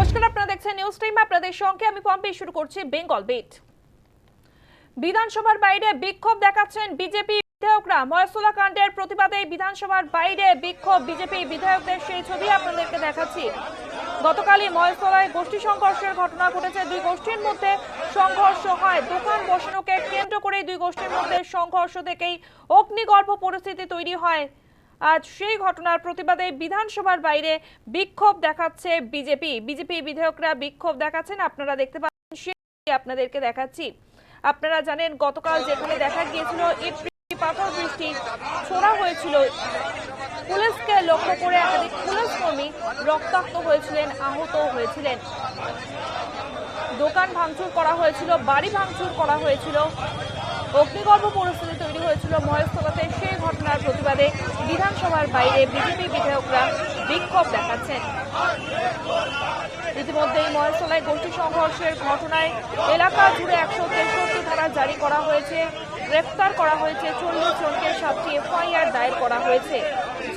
নমস্কার, আপনারা দেখছেন নিউজ টাইম আপনাদের সঙ্গে আমি পম্পে শুরু করছি বেঙ্গল বিট বিধানসভার বাইরে বিক্ষোভ দেখাচ্ছেন বিজেপি বিধায়করা। ময়সোলা কাণ্ডের প্রতিবাদে বিধানসভার বাইরে বিক্ষোভ বিজেপি বিধায়কদের। সেই ছবি আপনাদেরকে দেখাচ্ছি। গতকালই ময়সোলায় গোষ্ঠী সংঘর্ষের ঘটনা ঘটেছে। দুই গোষ্ঠীর মধ্যে সংঘর্ষ হয়। দোকান বসানোকে কেন্দ্র করে দুই গোষ্ঠীর মধ্যে সংঘর্ষ থেকেই অগ্নিগর্ভ পরিস্থিতি তৈরি হয়। আজ সেই ঘটনার প্রতিবাদে বিধানসভার বাইরে বিক্ষোভ দেখাচ্ছে বিজেপি। বিজেপি বিধায়করা বিক্ষোভ দেখাচ্ছেন, আপনারা দেখতে পাচ্ছেন সেই আপনাদেরকে দেখাচ্ছি। আপনারা জানেন, গতকাল যেখানে দেখা গিয়েছিল পাথর বৃষ্টি ছোড়া হয়েছিল। পুলিশকে লক্ষ্য করে একাধিক পুলিশ কর্মী রক্তাক্ত হয়েছিলেন, আহত হয়েছিলেন। দোকান ভাঙচুর করা হয়েছিল, বাড়ি ভাঙচুর করা হয়েছিল। অগ্নিগর্ভ পরিস্থিতি তৈরি হয়েছিল মহেশতলাতে। সেই ঘটনার প্রতিবাদে বিধানসভার বাইরে বিজেপি বিধায়করা বিক্ষোভ দেখাচ্ছেন। ইতিমধ্যেই মহেশতলায় গোষ্ঠী সংঘর্ষের ঘটনায় এলাকা জুড়ে একশো তেষট্টি ধারা জারি করা হয়েছে। গ্রেফতার করা হয়েছে চল্লিশ জনকে, সাতটি এফআইআর দায়ের করা হয়েছে।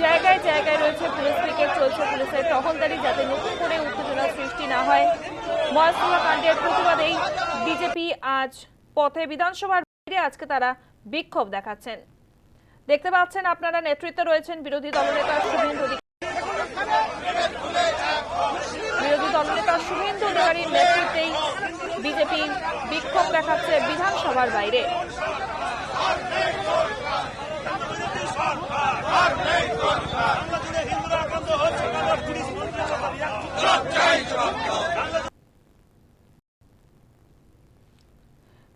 জায়গায় জায়গায় রয়েছে পুলিশ পিকেট, চলছে পুলিশের টহলদারি যাতে নতুন করে উত্তেজনা সৃষ্টি না হয়। মহেশতলা কাণ্ডের প্রতিবাদেই বিজেপি আজ পথে বিধানসভার বাইরে আজকে তারা বিক্ষোভ দেখাচ্ছেন। দেখতে পাচ্ছেন আপনারা নেতৃত্বে রয়েছেন বিরোধী দলনেতা শুভেন্দু বিরোধী দলনেতা শুভেন্দু অধিকারীর নেতৃত্বেই বিজেপি বিক্ষোভ দেখাচ্ছে বিধানসভার বাইরে।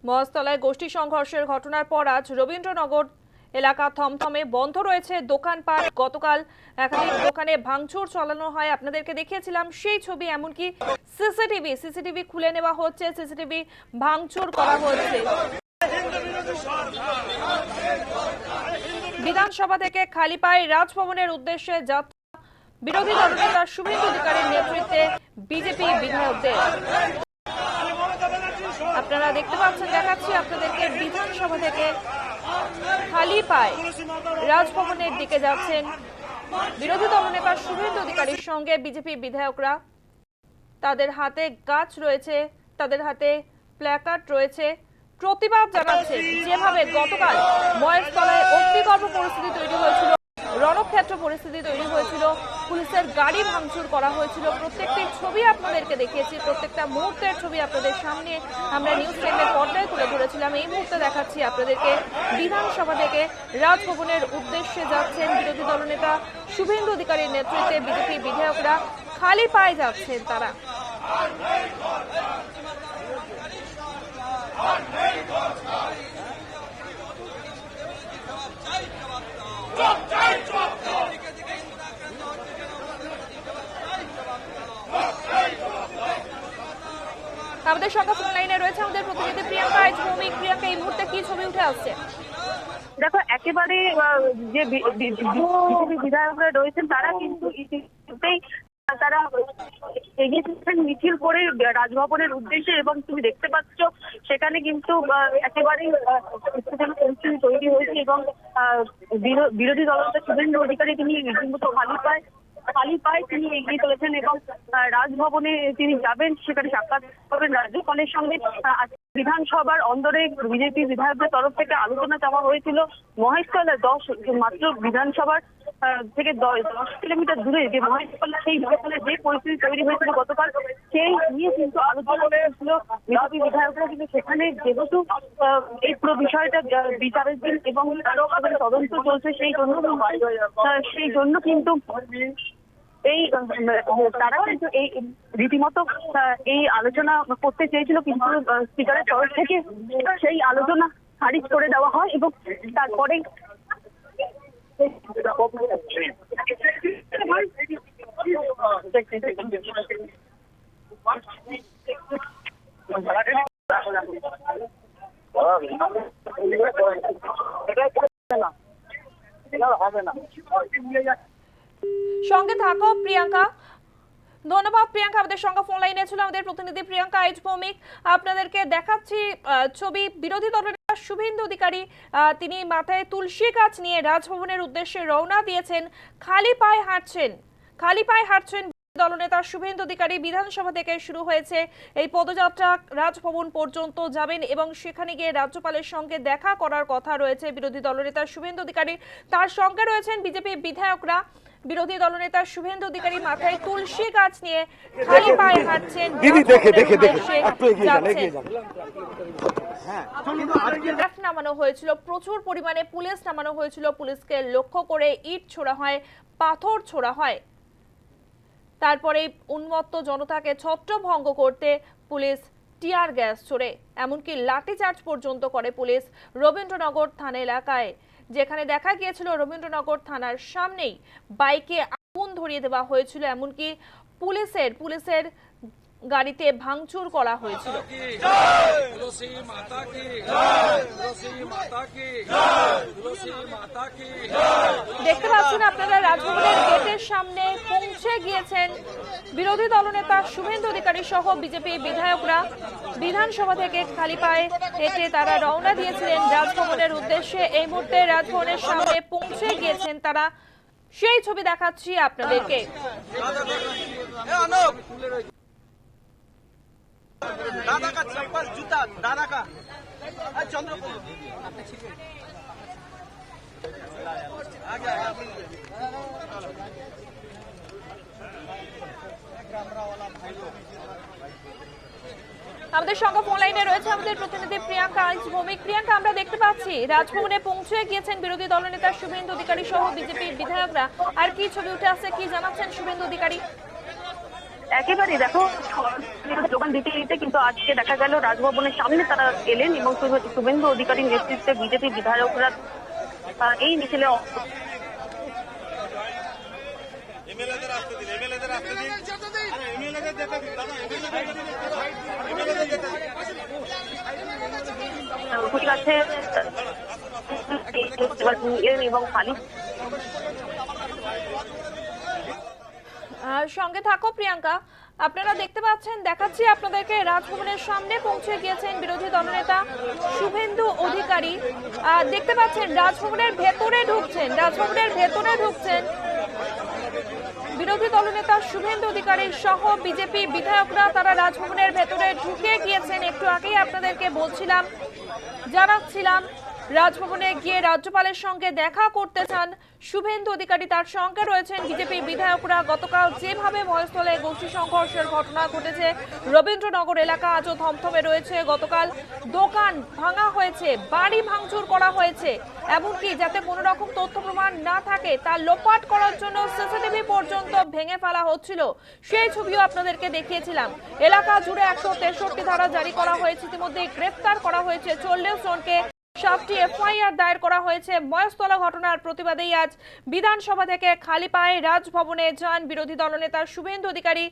মহাস্তলায় গোষ্ঠী সংঘর্ষের ঘটনার পর আজ রবীন্দ্রনগর এলাকা থমথমে বন্ধ রয়েছে দোকানপাট। গতকাল একাধিক দোকানে ভাঙচুর চালানো হয়। আপনাদেরকে দেখিয়েছিলাম সেই ছবি, এমনকি সিসিটিভি সিসিটিভি খুলে নেওয়া হচ্ছে, সিসিটিভি ভাঙচুর করা হচ্ছে। বিধানসভা থেকে খালি পায়ে রাজভবনের উদ্দেশ্যে যাত্রা। বিরোধী দলনেতা শুভেন্দু অধিকারীর নেতৃত্বে বিজেপি বিধায়কদের। আপনারা দেখতে পাচ্ছেন, দেখাচ্ছি আপনাদেরকে, বিধানসভা থেকে খালি পায়ে রাজভবনের দিকে যাচ্ছেন বিরোধী দলনেতা শুভেন্দু অধিকারীর সঙ্গে বিজেপি বিধায়করা। তাদের হাতে গাছ রয়েছে, তাদের হাতে প্ল্যাকার্ড রয়েছে। প্রতিবাদ জানাচ্ছে, যেভাবে গতকাল মহেশতলায় অগ্নিগর্ভ পরিস্থিতি তৈরি হয়েছিল, রণক্ষেত্র পরিস্থিতি তৈরি হয়েছিল পুলিশের গাড়ি ভাঙচুর করা হয়েছিল। প্রত্যেকটি ছবি আপনাদেরকে দেখিয়েছি, প্রত্যেকটা মুহূর্তের ছবি আপনাদের সামনে আমরা নিউজ টাইমের পর্দায় তুলে ধরেছিলাম। এই মুহূর্তে দেখাচ্ছি আপনাদেরকে বিধানসভা থেকে রাজভবনের উদ্দেশ্যে যাচ্ছেন বিরোধী দলনেতা শুভেন্দু অধিকারীর নেতৃত্বে বিজেপি বিধায়করা। খালি পায়ে যাচ্ছেন তারা। আমাদের সঙ্গে ফোন লাইনে রয়েছে আমাদের প্রতিনিধি প্রিয়াঙ্কা। আজ ভৌমিক, প্রিয়াঙ্কা, এই মুহূর্তে কি ছবি উঠে আসছে? দেখো, একেবারে যে বিধায়করা রয়েছেন, তারা কিন্তু তারা এগিয়ে চলেছেন মিছিল করে রাজভবনের উদ্দেশ্যে এবং তুমি দেখতে পাচ্ছ, সেখানে কিন্তু একেবারেই তৈরি হয়েছে এবং বিরোধী দলনেতা শুভেন্দু অধিকারী তিনি রীতিমতো খালি পায়। খালি পায় তিনি এগিয়ে চলেছেন এবং রাজভবনে তিনি যাবেন, সেখানে সাক্ষাৎ করবেন রাজ্যপালের সঙ্গে। বিধানসভার অন্দরে বিজেপি বিধায়কদের তরফ থেকে আলোচনা চাওয়া হয়েছিল। মহেশতলা দশ, মাত্র বিধানসভার থেকে দশ কিলোমিটার দূরে যে মহেশতলা, সেই মহেশতলায় যে পরিস্থিতি তৈরি হয়েছিল গতকাল, সেই নিয়ে কিন্তু আলোচনা হয়েছিল বিজেপি বিধায়করা। কিন্তু সেখানে যেহেতু এই পুরো বিষয়টা বিচারের দিন এবং আরও তদন্ত চলছে, সেই জন্য সেই জন্য কিন্তু এই তারা কিন্তু এই, রীতিমতো এই আলোচনা করতে চেয়েছিল, কিন্তু স্পিকারের তরফ থেকে সেই আলোচনা খারিজ করে দেওয়া হয় এবং তারপরে হবে না। সঙ্গে থাকো, প্রিয়াঙ্কা। ধন্যবাদ, প্রিয়াঙ্কা। আমাদের সঙ্গে ফোন লাইনে ছিল আমাদের প্রতিনিধি প্রিয়াঙ্কা আইজ ভৌমিক আপনাদেরকে দেখাচ্ছি ছবি বিরোধী দলের শুভেন্দু অধিকারী তিনি মাথায় তুলসী গাছ নিয়ে রাজভবনের উদ্দেশ্যে রওনা দিয়েছেন। খালি পায়ে হাঁটছেন। খালি পায়ে হাঁটছেন দলনেতা শুভেন্দু অধিকারী। বিধানসভা থেকে শুরু হয়েছে এই পদযাত্রা। রাজভবন পর্যন্ত যাবেন এবং সেখানে গিয়ে রাজ্যপালের সঙ্গে দেখা করার কথা রয়েছে বিরোধী দলনেতা শুভেন্দু অধিকারী। তার সঙ্গে রয়েছেন বিজেপি বিধায়করা। বিরোধী দলনেতা শুভেন্দু অধিকারী মাথায় তুলসী গাছ নিয়ে খালি পায়ে হাঁটছেন দিদি দেখে দেখে দেখে। উদ্দেশ্যে একটু এগিয়ে যান এগিয়ে যান। গ্যাস নামানো হয়েছিল প্রচুর পরিমাণে পুলিশ নামানো হয়েছিল। পুলিশকে লক্ষ্য করে ইট ছোড়া হয় পাথর ছোড়া হয়। তারপরে উন্মত্ত জনতাকে ছত্রভঙ্গ করতে পুলিশ টিয়ার গ্যাস ছোড়ে এমনকি লাঠিচার্জ পর্যন্ত করে পুলিশ রবীন্দ্রনগর থানা এলাকায়। যেখানে দেখা গিয়েছিল, রবীন্দ্রনগর থানার সামনেই বাইকে আগুন ধরিয়ে দেওয়া হয়েছিল, এমনকি পুলিশের পুলিশের গাড়িতে ভাঙচুর করা হয়েছিল। মাতা দেখতে পাচ্ছেন আপনারা, রাজভবনের গেটের সামনে পৌঁছে গিয়েছেন বিরোধী দলনেতা শুভেন্দু অধিকারী সহ বিজেপি বিধায়করা। বিধানসভা থেকে খালি পায়ে হেঁটে তারা রওনা দিয়েছিলেন রাজভবনের উদ্দেশ্যে। এই মুহূর্তে রাজভবনের সামনে পৌঁছে গিয়েছেন তারা। সেই ছবি দেখাচ্ছি আপনাদেরকে। দাদা কা চপ্পল, জুতা দাদা কা চন্দ্রপুর আমাদের সঙ্গে ফোন লাইনে রয়েছে আমাদের প্রতিনিধি প্রিয়াঙ্কা আইচ ভৌমিক প্রিয়াঙ্কা, আমরা দেখতে পাচ্ছি রাজভবনে পৌঁছে গিয়েছেন বিরোধী দলনেতা শুভেন্দু অধিকারী সহ বিজেপির বিধায়করা। আর কি ছবি উঠে আসছে কি জানাচ্ছেন শুভেন্দু অধিকারী? একেবারে দেখো যোগান দিতে দিতে কিন্তু আজকে দেখা গেল রাজভবনের সামনে তারা এলেন এবং শুভে- শুভেন্দু অধিকারীর নেতৃত্বে বিজেপি বিধায়করা এই মিছিলে অংশ এমএলএদের আসতে দিন এমএলএদের আসতে দিন। এমএলএদের যেতে দিন দাদা এমএলএদের যেতে ঠিক আছে এবং খালি। সঙ্গে থাকো প্রিয়াঙ্কা। আপনারা দেখতে পাচ্ছেন, দেখাচ্ছি আপনাদেরকে, রাজভবনের সামনে পৌঁছে গিয়েছেন বিরোধী দলনেতা শুভেন্দু অধিকারী। দেখতে পাচ্ছেন, রাজভবনের ভেতরে ঢুকছেন, রাজভবনের ভেতরে ঢুকছেন বিরোধী দলনেতা শুভেন্দু অধিকারী সহ বিজেপি বিধায়করা। তারা রাজভবনের ভেতরে ঢুকে গিয়েছেন। একটু আগেই আপনাদেরকে বলছিলাম, জানাচ্ছিলাম রাজভবনে গিয়ে রাজ্যপালের সঙ্গে দেখা করতে চান শুভেন্দু অধিকারী। তার সঙ্গে রয়েছেন বিজেপি বিধায়করা। গতকাল যেভাবে মহেশতলে গোষ্ঠী সংঘর্ষের ঘটনা ঘটেছে, রবীন্দ্রনগর এলাকা আজও থমথমে রয়েছে। গতকাল দোকান ভাঙা হয়েছে, বাড়ি ভাঙচুর করা হয়েছে, এমনকি যাতে কোনো রকম তথ্য প্রমাণ না থাকে, তা লোপাট করার জন্য সিসিটিভি পর্যন্ত ভেঙে ফেলা হচ্ছিল। সেই ছবিও আপনাদেরকে দেখিয়েছিলাম। এলাকা জুড়ে একশো তেষট্টি ধারা জারি করা হয়েছে। ইতিমধ্যে গ্রেফতার করা হয়েছে। চল্লিশ জনকে সাতটি এফআইআর দায়ের করা হয়েছে। বয়স্তলা ঘটনার প্রতিবাদেই আজ বিধানসভা থেকে খালি পায়ে রাজভবনে যান বিরোধী দলনেতা শুভেন্দু অধিকারী।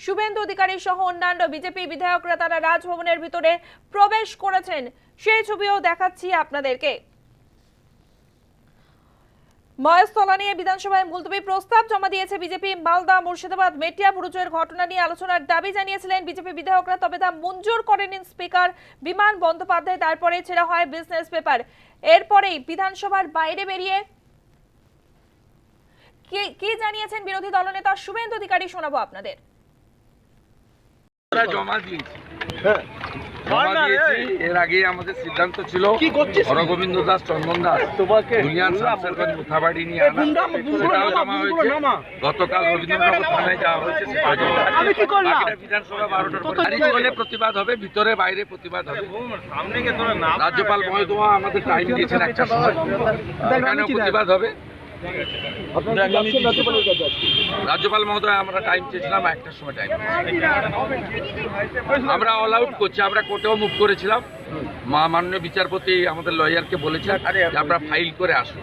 শুভেন্দু অধিকারী সহ অন্যান্য বিজেপি বিধায়করা তারা রাজভবনের ভিতরে প্রবেশ করেছেন। সেই ছবিও দেখাচ্ছি আপনাদেরকে। মহেশতলা নিয়ে বিধানসভায় মুলতবি প্রস্তাব জমা দিয়েছে বিজেপি মালদা মুর্শিদাবাদ মেটিয়া বুরুজের ঘটনা নিয়ে আলোচনার দাবি জানিয়েছিলেন বিজেপি বিধায়করা। তবে তা মঞ্জুর করেনি স্পিকার বিমান বন্দ্যোপাধ্যায়। তারপরে ছেড়া হয় বিজনেস পেপার। এরপরেই বিধানসভার বাইরে বেরিয়ে কি- কি জানিয়েছেন বিরোধী দলনেতা? শুভেন্দু অধিকারী শোনাবো আপনাদের। জমা দিয়েছি। জমা দিয়েছি। এর আগে আমাদের সিদ্ধান্ত ছিল। হরগোবিন্দ দাস চন্দন দাস। মুথাবাড়ি নিয়ে আনা। সেটাও জমা হয়েছে গতকাল রবীন্দ্রনগর থানায় যাওয়া হয়েছে বিধানসভা বারোটার প্রতিবাদ হবে ভিতরে বাইরে প্রতিবাদ হবে। রাজ্যপাল মহোদয় আমাদের টাইম দিয়েছেন একটা সময়। প্রতিবাদ হবে। রাজ্যপাল মহোদয় আমরা টাইম চেয়েছিলাম একটার সময় টাইম আমরা অল আউট করছি আমরা কোর্টেও মুভ করেছিলাম। মা মাননীয় বিচারপতি আমাদের লয়ারকে বলেছেন যে আপনারা ফাইল করে আসুন।